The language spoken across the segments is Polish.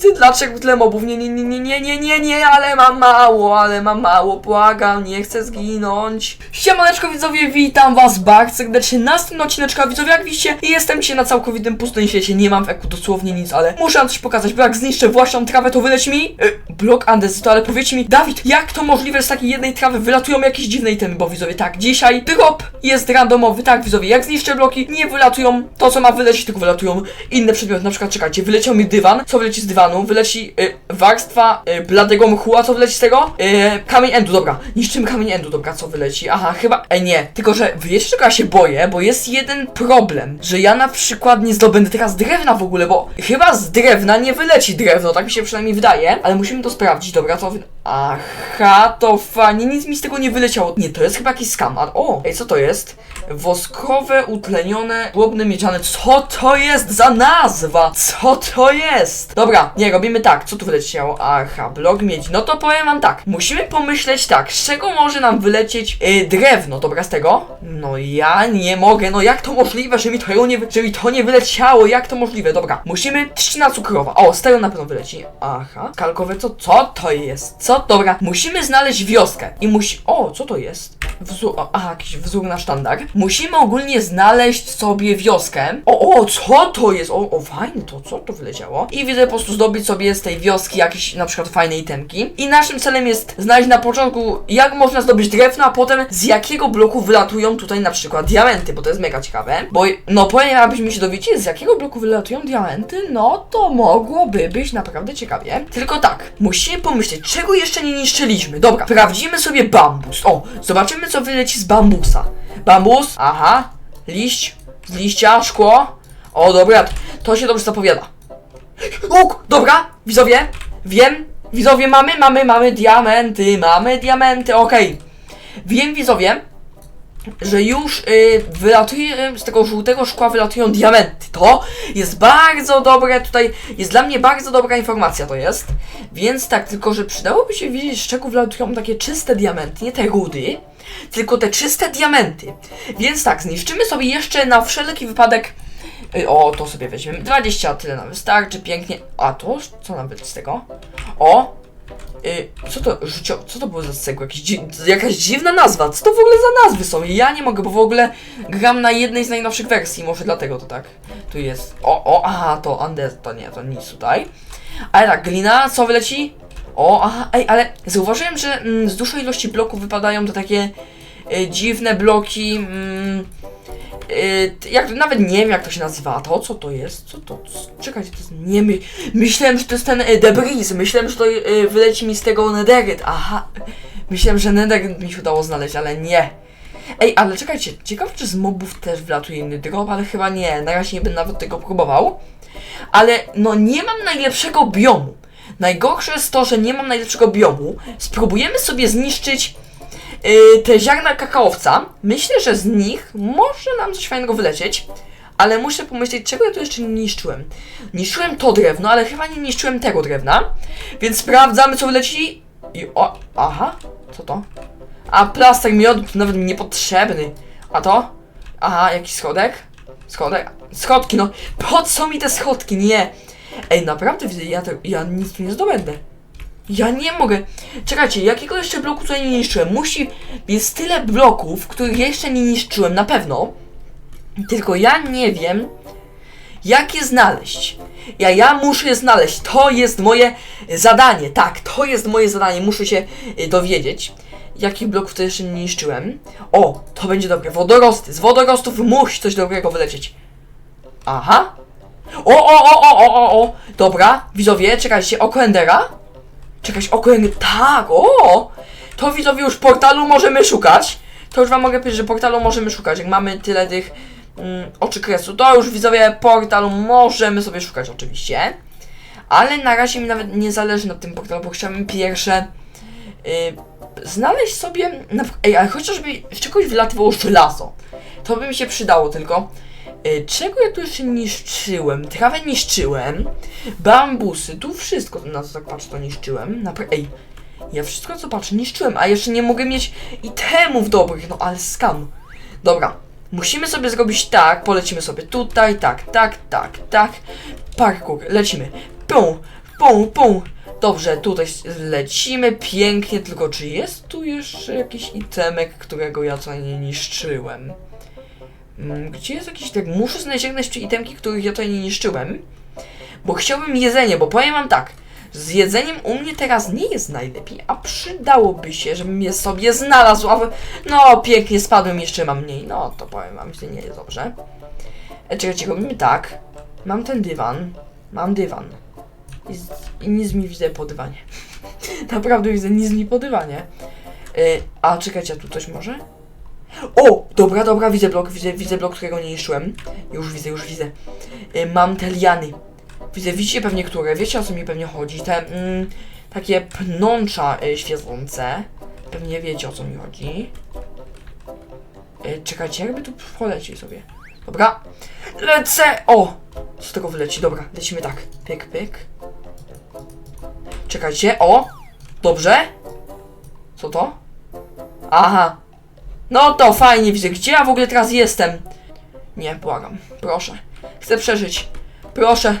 Ty dlaczego tyle mobów? Nie, nie, nie, nie, nie, nie, nie, nie, ale mam mało, ale mam mało, błagam, nie chcę zginąć. Siemaneczko widzowie, witam was bardzo serdecznie na odcineczku, widzowie, jak widzicie, jestem dzisiaj na całkowitym pustym świecie, nie mam w eku dosłownie nic, ale muszę coś pokazać, bo jak zniszczę właśnie tą trawę, to wyleci mi y, blok andezytu, ale powiedzcie mi, Dawid, jak to możliwe, że z takiej jednej trawy wylatują jakieś dziwne itemy, bo widzowie, tak, dzisiaj drop jest randomowy, tak, widzowie, jak zniszczę bloki, nie wylatują. To, co ma wylecieć, tylko wylatują inne przedmioty, na przykład, czekajcie, wyleciał mi dywan, co wyleci z dywanu, wyleci y, warstwa y, bladego mchu, a co wyleci z tego? Y, kamień endu, dobra, niszczymy kamień endu, dobra, co wyleci? Aha, chyba, ej nie, tylko, że wiecie czego ja się boję, bo jest jeden problem, że ja na przykład nie zdobędę teraz drewna w ogóle, bo chyba z drewna nie wyleci drewno, tak mi się przynajmniej wydaje, ale musimy to sprawdzić, dobra, to... Aha, to fajnie, nic mi z tego nie wyleciało. Nie, to jest chyba jakiś skam, a o, ej, co to jest? Woskowe, utlenione, łobne miedziane. Co to jest za nazwa? Co to jest? Dobra, nie, robimy tak. Co tu wyleciało? Aha, blok miedzi. No to powiem wam tak. Musimy pomyśleć tak, z czego może nam wylecieć yy, drewno. Dobra, z tego? No ja nie mogę. No jak to możliwe, że mi to nie, że mi to nie wyleciało? Jak to możliwe? Dobra, musimy trzcina cukrowa. O, z tego na pewno wyleci. Aha, kalkowe, co, co to jest? Co? Dobra, musimy znaleźć wioskę. I musi... O, co to jest? Wzór, aha, jakiś wzór na sztandar. Musimy ogólnie znaleźć sobie wioskę. O, o, co to jest? O, o, fajne to, co to wyleciało? I widzę po prostu zdobyć sobie z tej wioski jakieś na przykład fajne itemki. I naszym celem jest znaleźć na początku, jak można zdobyć drewno, a potem z jakiego bloku wylatują tutaj na przykład diamenty, bo to jest mega ciekawe. Bo, no powiem, abyśmy się dowiedzieli, z jakiego bloku wylatują diamenty, no to mogłoby być naprawdę ciekawie. Tylko tak, musimy pomyśleć, czego jeszcze nie niszczyliśmy. Dobra, sprawdzimy sobie bambus. O, zobaczymy, co wyleci z bambusa. Bambus, aha, liść, z liścia, szkło. O, dobra, to się dobrze zapowiada. Łuk, dobra, widzowie, wiem, widzowie, mamy, mamy, mamy diamenty, mamy diamenty, okej. Wiem, widzowie, że już y, wylatuje z tego żółtego szkła wylatują diamenty. To jest bardzo dobre, tutaj jest dla mnie bardzo dobra informacja to jest. Więc tak, tylko że przydałoby się wiedzieć, z czego wylatują takie czyste diamenty, nie te rudy, tylko te czyste diamenty. Więc tak, zniszczymy sobie jeszcze na wszelki wypadek Y, O, to sobie weźmiemy. 20 tyle nam wystarczy, pięknie. A to, co nam będzie z tego? O! Y, co to, życio, co to było za cegła? Jakaś dziwna nazwa. Co to w ogóle za nazwy są? Ja nie mogę, bo w ogóle gram na jednej z najnowszych wersji. Może dlatego to tak. Tu jest. O, o, aha, to Andes, to nie, to nic tutaj. Ale tak, glina, co wyleci? O, aha, ej, ale zauważyłem, że mm, z dużej ilości bloków wypadają to takie y, dziwne bloki. Mm, Yy, jak, nawet nie wiem jak to się nazywa, to co to jest? Co to? Czekajcie, to jest nie my. Myślałem, że to jest ten y, debris, myślałem, że to y, wyleci mi z tego nederyt, aha. Myślałem, że nederyt mi się udało znaleźć, ale nie. Ej, ale czekajcie, ciekawe czy z mobów też wlatuje inny drop, ale chyba nie, na razie nie będę nawet tego próbował. Ale no nie mam najlepszego biomu. Najgorsze jest to, że nie mam najlepszego biomu. Spróbujemy sobie zniszczyć te ziarna kakaowca, myślę, że z nich może nam coś fajnego wylecieć, ale muszę pomyśleć, czego ja tu jeszcze nie niszczyłem. Niszczyłem to drewno, ale chyba nie niszczyłem tego drewna, więc sprawdzamy, co wyleci. I o, aha, co to? A plaster miodu to nawet niepotrzebny. A to? Aha, jakiś schodek? Schodek? Schodki, no. Po co mi te schodki? Nie. Ej, naprawdę ja, te, ja nic tu nie zdobędę. Ja nie mogę. Czekajcie, jakiego jeszcze bloku tutaj nie niszczyłem? Musi. Jest tyle bloków, których jeszcze nie niszczyłem, na pewno. Tylko ja nie wiem, jak je znaleźć. Ja, ja muszę je znaleźć. To jest moje zadanie. Tak, to jest moje zadanie. Muszę się y, dowiedzieć, jakich bloków to jeszcze nie niszczyłem. O, to będzie dobre. Wodorosty. Z wodorostów musi coś dobrego wylecieć. Aha. O, o, o, o, o, o, o. Dobra, widzowie, czekajcie, oko Endera. Czekać, Endera. Tak, o! To widzowie już portalu możemy szukać. To już wam mogę powiedzieć, że portalu możemy szukać. Jak mamy tyle tych mm, oczy kresu, to już widzowie portalu możemy sobie szukać oczywiście. Ale na razie mi nawet nie zależy na tym portalu, bo chciałbym pierwsze y, znaleźć sobie. Na, ej, ale chociażby z czegoś wylatywało żelazo. To by mi się przydało tylko. Y, czego ja tu jeszcze niszczyłem? Trawę niszczyłem. Bambusy, tu wszystko na co tak patrzę to niszczyłem. Napra ej, ja wszystko co patrzę niszczyłem, a jeszcze nie mogę mieć itemów dobrych, no ale skam. Dobra, musimy sobie zrobić tak, polecimy sobie tutaj, tak, tak, tak, tak. Parkour, lecimy. Pum, Pum, pum. Dobrze, tutaj lecimy pięknie, tylko czy jest tu jeszcze jakiś itemek, którego ja tutaj nie niszczyłem? Mm, Gdzie jest jakiś tak? Muszę znaleźć jak najszybciej itemki, których ja tutaj nie niszczyłem. Bo chciałbym jedzenie, bo powiem wam tak. Z jedzeniem u mnie teraz nie jest najlepiej, a przydałoby się, żebym je sobie znalazł. A no, pięknie spadłem, jeszcze mam mniej. No, to powiem wam, że nie jest dobrze. E, czekajcie, robimy tak. Mam ten dywan. Mam dywan. I, z, i nic mi widzę po dywanie. Naprawdę widzę nic mi po dywanie. E, a czekajcie, a tu coś może? O! Dobra, dobra, widzę blok, widzę, widzę blok, którego nie niszczyłem. Już widzę, już widzę. E, mam te liany. Widzę, widzicie pewnie które, wiecie o co mi pewnie chodzi. Te mm, takie pnącza y, świecące. Pewnie wiecie o co mi chodzi. Y, czekajcie, jakby tu polecieć sobie. Dobra. Lecę! O! Co z tego wyleci? Dobra, lecimy tak. Pyk, pyk. Czekajcie, o! Dobrze. Co to? Aha. No to fajnie widzę. Gdzie ja w ogóle teraz jestem? Nie, błagam. Proszę. Chcę przeżyć. Proszę.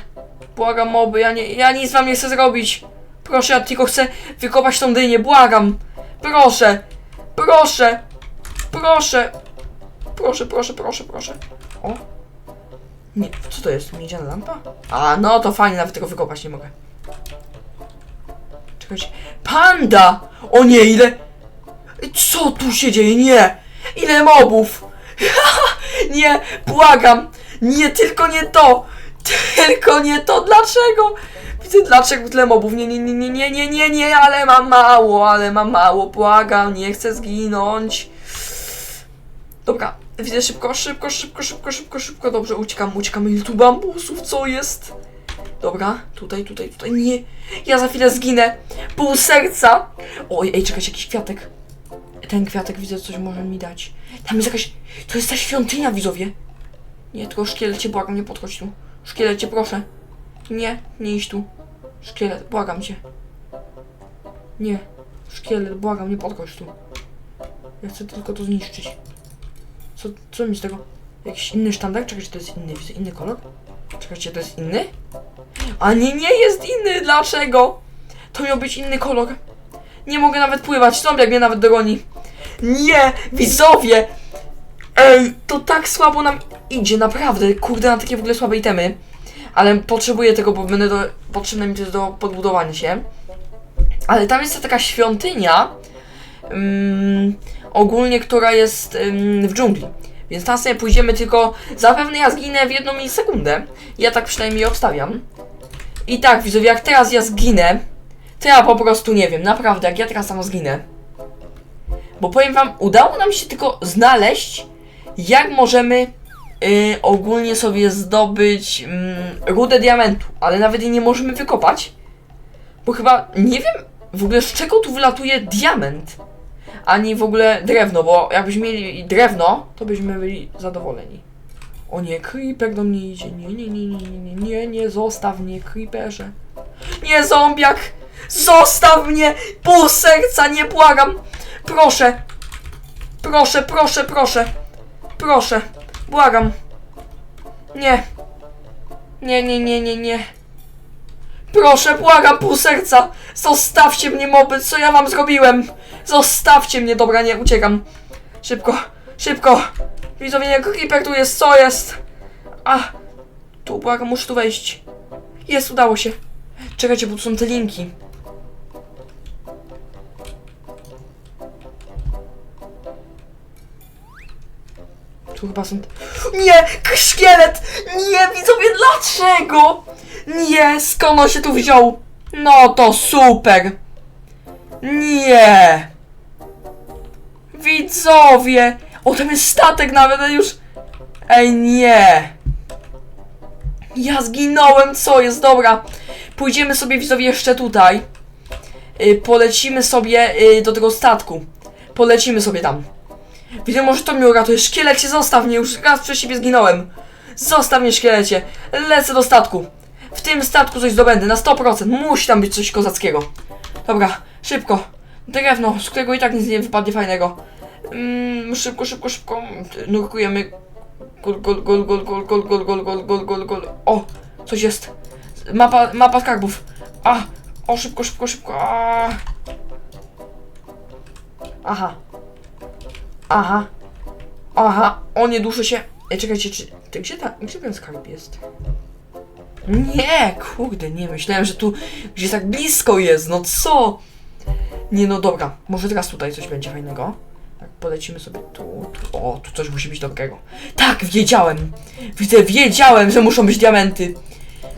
Błagam moby, ja, nie, ja nic wam nie chcę zrobić. Proszę, ja tylko chcę wykopać tą dynię, błagam. Proszę, proszę, proszę, proszę, proszę, proszę, proszę. O. Nie, co to jest? Miedziana lampa? A, no to fajnie, nawet tego wykopać nie mogę. Czekajcie. Panda! O nie, ile... Co tu się dzieje? Nie! Ile mobów! nie, błagam! Nie, tylko nie to! Tylko nie to, dlaczego? Widzę dlaczego tyle mobów. Nie, nie, nie, nie, nie, nie, nie, nie, ale mam mało, ale mam mało, błagam, nie chcę zginąć. Dobra, widzę szybko, szybko, szybko, szybko, szybko, szybko, dobrze, uciekam, uciekam, ile tu bambusów, co jest? Dobra, tutaj, tutaj, tutaj, nie, ja za chwilę zginę, pół serca. Oj, ej, czekać, jakiś kwiatek. Ten kwiatek, widzę, coś może mi dać. Tam jest jakaś, to jest ta świątynia, widzowie. Nie, tylko szkielecie, błagam, nie podchodź tu. Szkielecie, proszę. Nie, nie idź tu. Szkielet, błagam cię. Nie. Szkielet, błagam, nie podchodź tu. Ja chcę tylko to zniszczyć. Co, co mi z tego? Jakiś inny sztandar? Czekajcie, to jest inny, widzę inny kolor? Czekajcie, to jest inny? A nie, nie jest inny, dlaczego? To miał być inny kolor. Nie mogę nawet pływać, zombiak mnie nawet dogoni. Nie, widzowie! Ej, to tak słabo nam idzie, naprawdę. Kurde, na takie w ogóle słabe itemy. Ale potrzebuję tego, bo będę do, potrzebne mi to do podbudowania się. Ale tam jest taka świątynia, mm, ogólnie, która jest ym, w dżungli. Więc tam sobie pójdziemy, tylko zapewne ja zginę w jedną milisekundę. Ja tak przynajmniej obstawiam. I tak, widzowie, jak teraz ja zginę, to ja po prostu nie wiem, naprawdę, jak ja teraz tam zginę. Bo powiem wam, udało nam się tylko znaleźć, jak możemy y, ogólnie sobie zdobyć mm, rudę diamentu, ale nawet jej nie możemy wykopać, bo chyba nie wiem w ogóle z czego tu wylatuje diament, ani w ogóle drewno, bo jakbyśmy mieli drewno, to byśmy byli zadowoleni. O nie, creeper do mnie idzie. Nie, nie, nie, nie, nie, nie, nie, nie, zostaw mnie, creeperze. Nie, zombiak! Zostaw mnie! Pół serca, nie błagam! Proszę! Proszę, proszę, proszę! Proszę, błagam. Nie. Nie, nie, nie, nie, nie. Proszę, błagam, pół serca. Zostawcie mnie, moby, co ja wam zrobiłem? Zostawcie mnie, dobra, nie, uciekam. Szybko, szybko. Widzowie, jak creeper tu jest, co jest? A, tu, błagam, muszę tu wejść. Jest, udało się. Czekajcie, bo tu są te linki. Tu chyba są... Nie! k- Szkielet! Nie, widzowie, dlaczego? Nie, skąd on się tu wziął? No to super! Nie! Widzowie! O, tam jest statek nawet, już... Ej, nie! Ja zginąłem, co jest? Dobra. Pójdziemy sobie, widzowie, jeszcze tutaj. Y, polecimy sobie y, do tego statku. Polecimy sobie tam. Widzę, może to mnie uratuje. Szkielecie, zostaw mnie, już raz przez siebie zginąłem. Zostaw mnie, szkielecie. Lecę do statku. W tym statku coś zdobędę, na 100%. Musi tam być coś kozackiego. Dobra, szybko. Drewno, z którego i tak nic nie wypadnie fajnego. Mm, szybko, szybko, szybko. Nurkujemy. Gol, gol, gol, gol, gol, gol, gol, gol, gol, gol, gol, gol. O, coś jest. Mapa, mapa skarbów. A! O, szybko, szybko, szybko! A. Aha. Aha. Aha. O, nie duszę się. Ej, czekajcie, czy... Ty, gdzie, ta, gdzie ten skarb jest? Nie, kurde, nie. Myślałem, że tu gdzieś tak blisko jest. No co? Nie, no dobra. Może teraz tutaj coś będzie fajnego. Tak, polecimy sobie tu, tu. O, tu coś musi być dobrego. Tak, wiedziałem. Widzę, wiedziałem, że muszą być diamenty.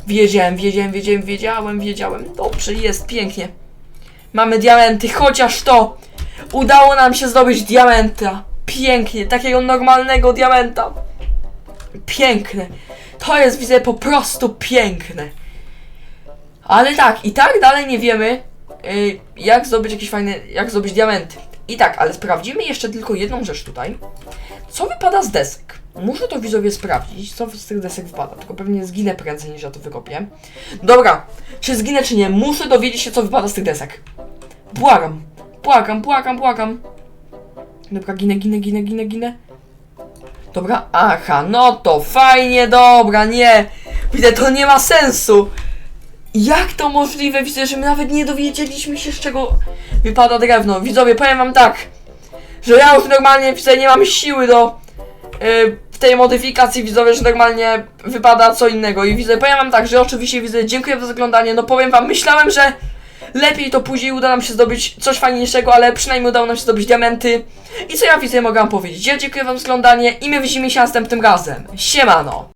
Wiedziałem, wiedziałem, wiedziałem, wiedziałem, wiedziałem. Dobrze, jest, pięknie. Mamy diamenty, chociaż to. Udało nam się zdobyć diamenta. Pięknie, takiego normalnego diamenta. Piękne. To jest, widzę, po prostu piękne. Ale tak, i tak dalej nie wiemy, y, jak zdobyć jakieś fajne, jak zdobyć diamenty. I tak, ale sprawdzimy jeszcze tylko jedną rzecz tutaj. Co wypada z desek? Muszę to widzowie sprawdzić, co z tych desek wypada, tylko pewnie zginę prędzej niż ja to wykopię. Dobra, czy zginę czy nie, muszę dowiedzieć się co wypada z tych desek. Błagam, błagam, błagam, błagam. Dobra, ginę, ginę, ginę, ginę, ginę. Dobra, aha, no to fajnie, dobra, nie. Widzę, to nie ma sensu. Jak to możliwe? Widzę, że my nawet nie dowiedzieliśmy się z czego wypada drewno. Widzowie, powiem wam tak, że ja już normalnie widzę, nie mam siły do yy, tej modyfikacji widzowie, że normalnie wypada co innego. I widzę, powiem wam tak, że oczywiście widzę, dziękuję za oglądanie. No powiem wam, myślałem, że lepiej to później uda nam się zdobyć coś fajniejszego, ale przynajmniej udało nam się zdobyć diamenty. I co ja widzę, mogę wam powiedzieć. Ja dziękuję wam za oglądanie i my widzimy się następnym razem. Siemano!